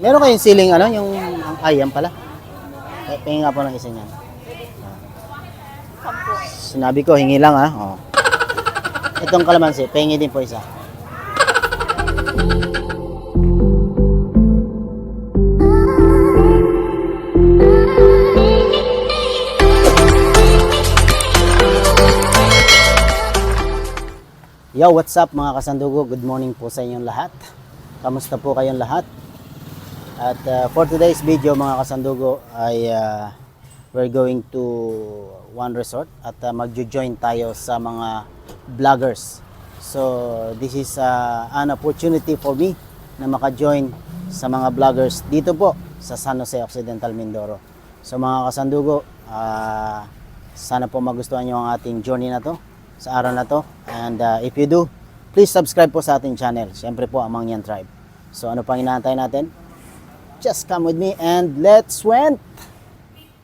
Meron kayong ceiling ano, yung ang ayam pala. Eh, Pingin nga po ng isa niyan. Sinabi ko, hingi lang ha. Oh. Itong kalamansi, pengi din po isa. Yo, what's up mga kasandugo? Good morning po sa inyong lahat. Kamusta po kayong lahat? At uh, for today's video mga kasandugo ay uh, we're going to one resort at uh, magjo-join tayo sa mga vloggers. So this is uh, an opportunity for me na maka-join sa mga vloggers dito po sa San Jose Occidental Mindoro. So mga kasandugo, uh, sana po magustuhan nyo ang ating journey na to sa araw na to. And uh, if you do, please subscribe po sa ating channel. Siyempre po, Amang Yan Tribe. So ano pang inaantay natin? Just come with me and let's went!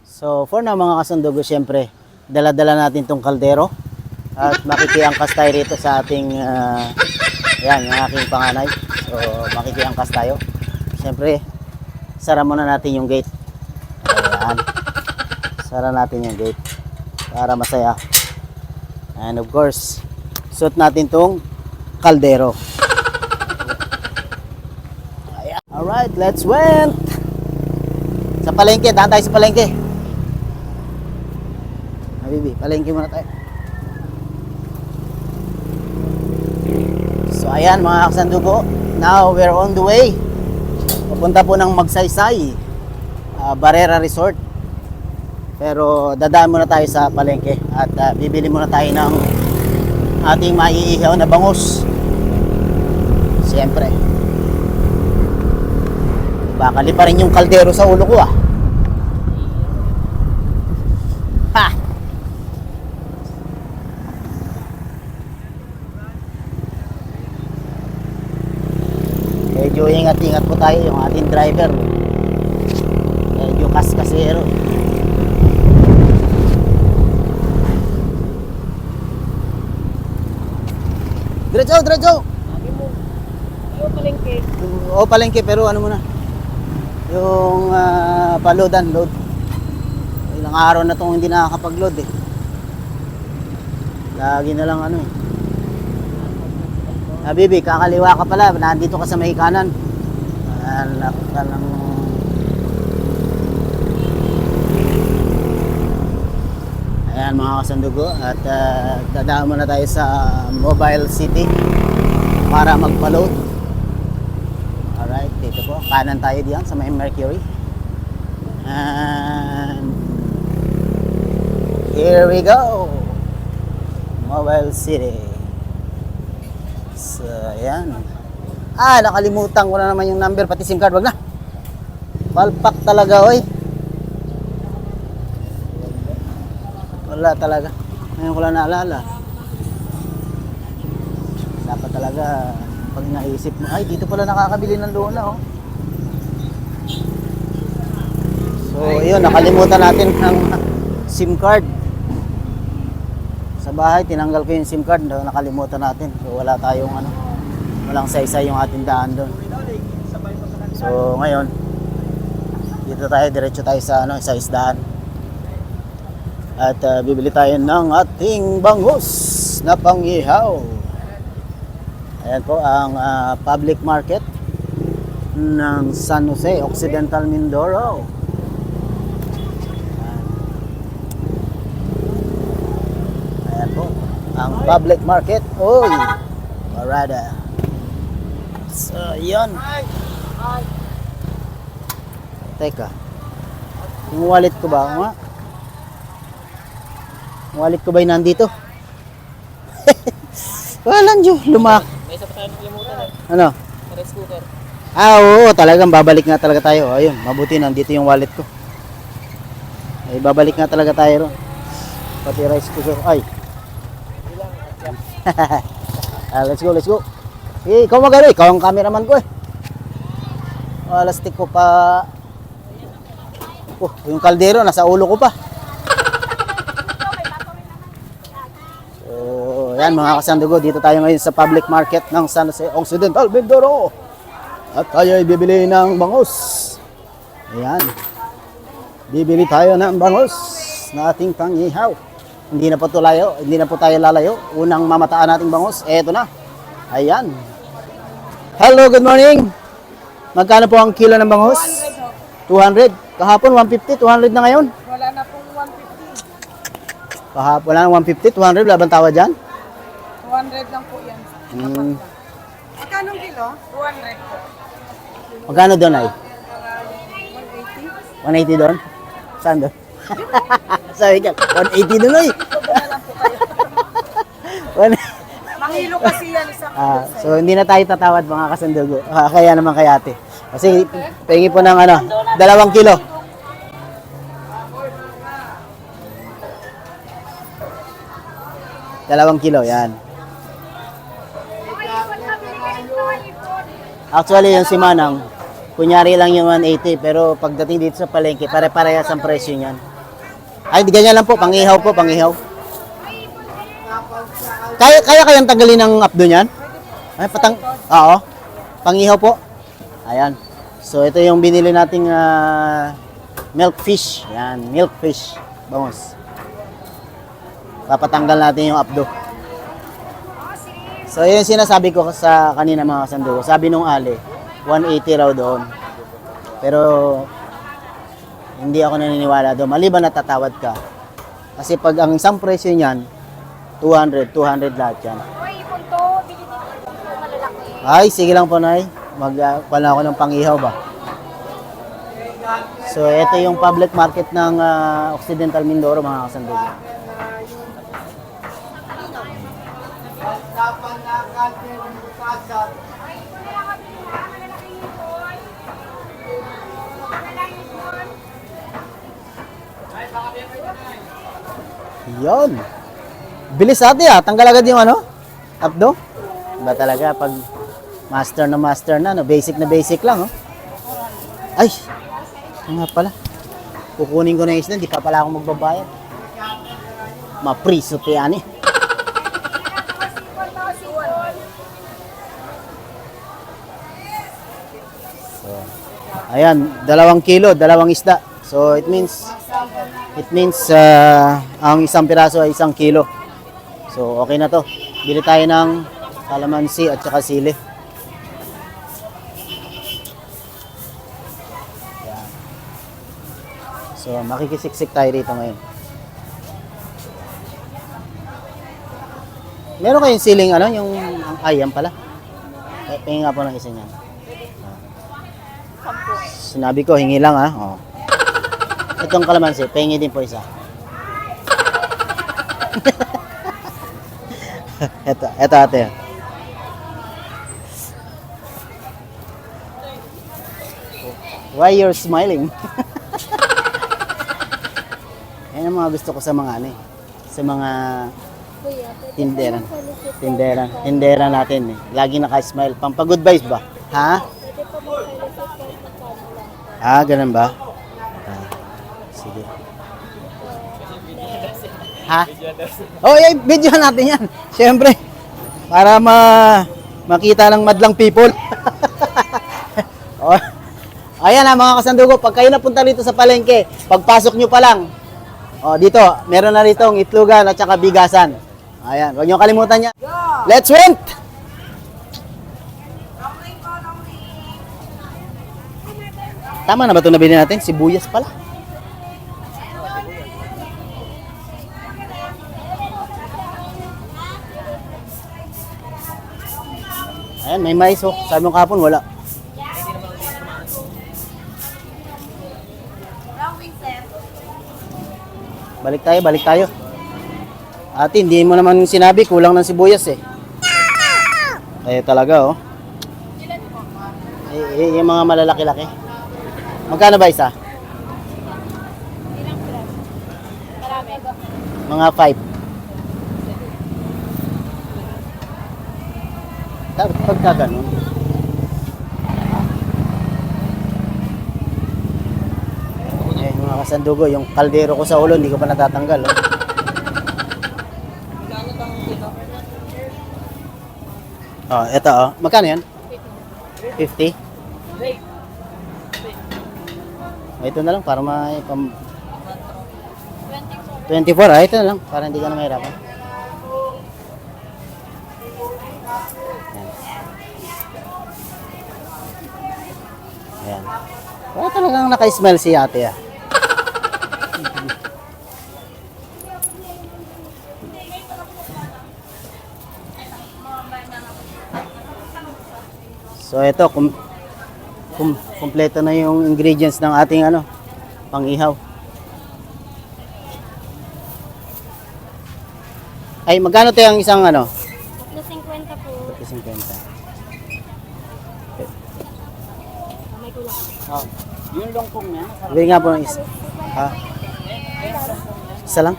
So for now mga kasundugo, siyempre, dala-dala natin tong kaldero at makikiangkas tayo rito sa ating uh, yan, yung aking panganay. So makikiangkas tayo. Siyempre, sara muna natin yung gate. Ayan. Sara natin yung gate para masaya. And of course, suot natin tong kaldero. Ayan. Alright, let's went! Sa palengke, daan tayo sa palengke. Habibi, palengke muna tayo. So ayan mga kasandugo, now we're on the way. Papunta po ng Magsaysay, ah, Barrera Resort. Pero dadaan muna tayo sa palengke at ah, bibili muna tayo ng ating maiihaw na bangus. Siyempre. Bakali pa rin yung kaldero sa ulo ko ah. Ha! Medyo ingat-ingat po tayo yung ating driver. Medyo kaskasero. Diretso, diretso! Sabi mo, ayaw palengke. O palengke pero ano muna? Yung ah, paloadan, load. Ilang araw na itong hindi nakakapag-load eh. Lagi na lang ano eh. Ah, Bibi, kakaliwa ka pala. Nandito ka sa may kanan. Anak ka ng... Ayan mga kasandugo. At uh, dadaan muna tayo sa Mobile City para magpa-load. Dito po. Kanan tayo diyan sa may Mercury. And here we go. Mobile City. So, ayan. Ah, nakalimutan ko na naman yung number, pati SIM card, wag na. Palpak talaga, oy. Wala talaga. Ngayon ko lang naalala. Dapat talaga, pag naisip mo, ay, dito pala nakakabili ng lola, oh. So, yun, nakalimutan natin ng SIM card. Sa bahay, tinanggal ko yung SIM card, nakalimutan natin. So, wala tayong ano, walang saysay yung ating daan doon. So, ngayon, dito tayo, diretso tayo sa, ano, sa isdaan. At uh, bibili tayo ng ating bangus na pangihaw. Ayan po ang ah, public market ng San Jose, Occidental Mindoro. Ayan po. Ang public market. Uy! Parada. So, yun. Teka. Yung wallet ko ba? Nga? Wallet ko ba yung nandito? Walang Diyo. Lumak. May isa pa tayo nakalimutan eh. Ano? Rice cooker. Ah, oo, talagang babalik nga talaga tayo. Ayun, mabuti nandito yung wallet ko. Ay, babalik nga talaga tayo ron. Pati rice cooker. Ay. ah, let's go, let's go. Eh, ikaw magano, ikaw ang cameraman ko eh. Wala stick ko pa. Oh, yung kaldero nasa ulo ko pa. So, yan mga kasandugo, dito tayo ngayon sa public market ng San Jose Occidental, Mindoro. At tayo ay bibili ng bangus. Ayan. Bibili tayo ng bangus na ating pangihaw. Hindi na po to layo, hindi na po tayo lalayo. Unang mamataan nating bangus, eto na. Ayan. Hello, good morning. Magkano po ang kilo ng bangus? 200. Kahapon 150, 200 na ngayon. Wala na pong 150. Kahapon wala nang 150, 200, wala bang tawa dyan? 200 lang po yan. Hmm. Magkano kilo? 200 po. Magkano doon ay? 180. 180 doon? Saan doon? Sabi ka, 180 doon ay. Mahilo kasi yan isang Ah, so hindi na tayo tatawad mga kasandugo. Ah, kaya naman kay ate. Kasi pengi po ng ano, dalawang kilo. Dalawang kilo, yan. Actually, yung si Manang, kunyari lang yung 180, pero pagdating dito sa palengke, pare-parehas ang presyo niyan. Ay, ganyan lang po, pangihaw po, pangihaw. Kaya, kaya kayang tanggalin ng updo niyan? Ay, patang... Oo. Pangihaw po. Ayan. So, ito yung binili nating ah, milk fish. Yan, milk fish. Vamos. Papatanggal natin yung updo. So, yun sinasabi ko sa kanina mga kasandugo. Sabi nung Ali, 180 raw doon. Pero, hindi ako naniniwala doon. Maliban na tatawad ka. Kasi pag ang isang presyo niyan, 200, 200 lahat yan. Uy, punto, bili dito ng malalaki. Ay, sige lang po, Nay. Mag, uh, pala ako ng pangihaw ba? So, ito yung public market ng ah, Occidental Mindoro, mga kasandugo. Yon. Bilis ate ah. Tanggal agad yung ano? Updo? Ba talaga pag master na master na, no? basic na basic lang, oh. Ay, ano nga pala. Kukunin ko na yung isda, hindi pa pala ako magbabayad. Mapriso te ani. So, ayan, dalawang kilo, dalawang isda. So, it means, it means, ah, ang isang piraso ay isang kilo. So, okay na to. Bili tayo ng kalamansi at saka sili. Yan. So, makikisiksik tayo rito ngayon. Meron kayong siling ano, yung ay, yan pala. Eh, Pingin nga po ng isa niyan. Sinabi ko, hingi lang ah. Oh. Itong kalamansi, pengi din po isa. eto, eto ate. Why you're smiling? Yan ang mga gusto ko sa mga ano eh. Sa mga tindera. Tindera. Tindera natin eh. Lagi naka-smile. Pampagood vibes ba? Ha? Pwede pa mag-solicit kahit magkano lang. Ah, ganun ba? Ah, sige. Ha? Oh, eh, video natin yan. Siyempre. Para ma makita ng madlang people. oh. Ayan na mga kasandugo, pag kayo napunta dito sa palengke, pagpasok nyo pa lang, oh, dito, meron na rito ang itlugan at saka bigasan. Ayan, huwag nyo kalimutan yan. Let's rent! Tama na ba ito nabili natin? Sibuyas pala. Ayan, may mais oh. Sabi mo kahapon, wala. Balik tayo, balik tayo. Ate, hindi mo naman sinabi, kulang ng sibuyas eh. Eh, talaga oh. Eh, eh, yung mga malalaki-laki. Magkano ba isa? Ilang piraso? Marami. Mga 5. Dapat pagka ganun. Eh, mga kasandugo, yung kaldero ko sa ulo, hindi ko pa natatanggal. Oh. Oh, eto oh. Magkano yan? 50? Ito na lang para may pam 24. 24, ah, ito na lang para hindi ka na mahirapan. Ayan. Wala talagang naka-smile si ate ah. So ito, kum, kum, kumpleto na yung ingredients ng ating ano, pang-ihaw. Ay, magkano tayo ang isang ano? Na 50 po. 50. May kulang. Oh. Yung longkong niya. Bili nga po ng isa. Ha? Isa lang?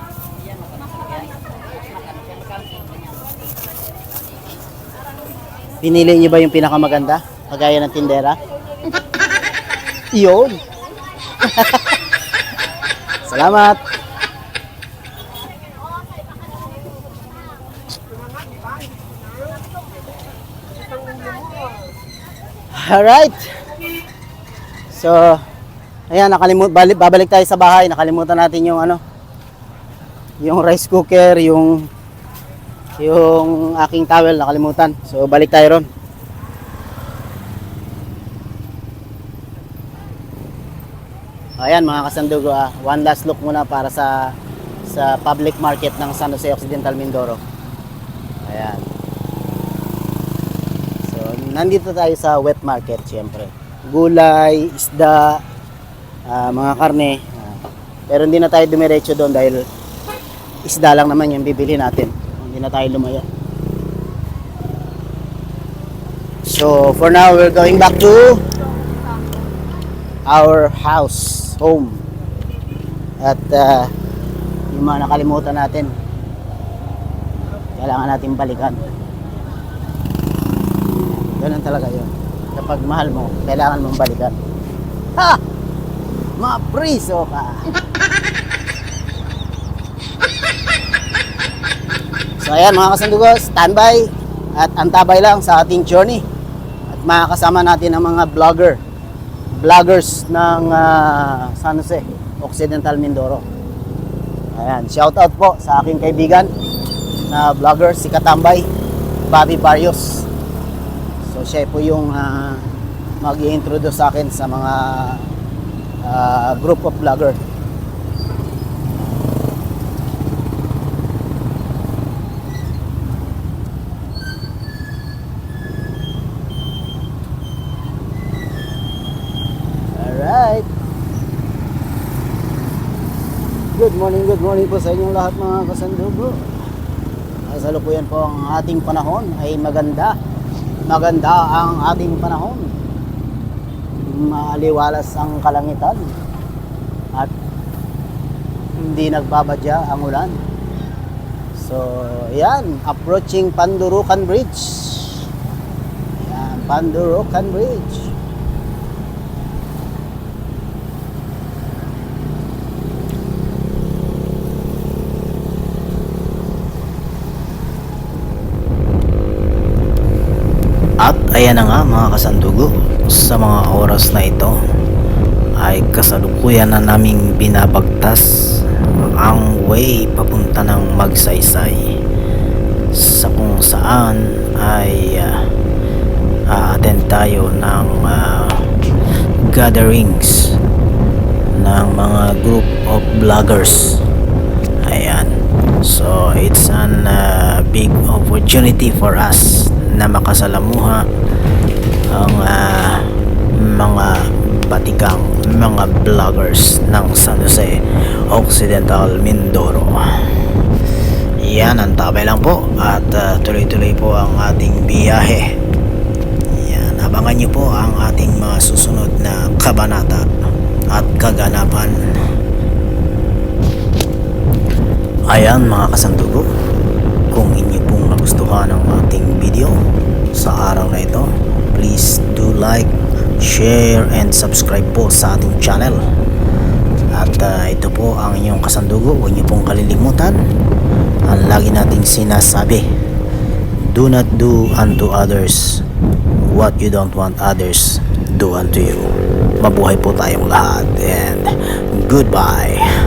Pinili niyo ba yung pinakamaganda? Kagaya ng tindera? Iyon. Salamat. Alright. So, ayan, nakalimut, balik, babalik tayo sa bahay. Nakalimutan natin yung ano, yung rice cooker, yung yung aking towel nakalimutan. So, balik tayo ron. Ayan mga kasandugo, ah, one last look muna para sa sa public market ng San Jose Occidental Mindoro. Ayan. So, nandito tayo sa wet market, siyempre. Gulay, isda, ah, mga karne. ah. pero hindi na tayo dumiretso doon dahil isda lang naman yung bibili natin. Hindi na tayo lumayo. So, for now, we're going back to our house, home. At ah, yung mga nakalimutan natin, kailangan natin balikan. Ganun talaga yun. Kapag mahal mo, kailangan mong balikan. Ha! Mapriso ka! so ayan mga kasandugo, standby at antabay lang sa ating journey. At makakasama natin ang mga vlogger. Vloggers ng ah, San Jose, Occidental Mindoro. Ayan, shout out po sa aking kaibigan na vlogger si Katambay, Bobby Barrios. So siya po yung ah, mag-i-introduce sa akin sa mga ah, group of vlogger. Alright. Good morning, po sa inyong lahat mga kasandugo. Kasalukuyan po ang ating panahon ay maganda. Maganda ang ating panahon. Maaliwalas ang kalangitan. At hindi nagbabadya ang ulan. So, yan. Approaching Pandurukan Bridge. Yan, Pandurukan Bridge. At ayan na nga mga kasandugo, sa mga oras na ito ay kasalukuyan na naming binabagtas ang way papunta ng Magsaysay sa kung saan ay uh, a-attend tayo ng ah, gatherings ng mga group of vloggers so it's an ah, big opportunity for us na makasalamuha ang ah, mga batikang mga vloggers ng San Jose Occidental Mindoro. Yan ang tabay lang po at ah, tuloy-tuloy po ang ating biyahe. Yan abangan nyo po ang ating mga susunod na kabanata at kaganapan ayan mga kasandugo kung inyo pong nagustuhan ang ating video sa araw na ito, please do like, share, and subscribe po sa ating channel. At ah, ito po ang inyong kasandugo, huwag niyo pong kalilimutan ang lagi nating sinasabi. Do not do unto others what you don't want others do unto you. Mabuhay po tayong lahat and goodbye.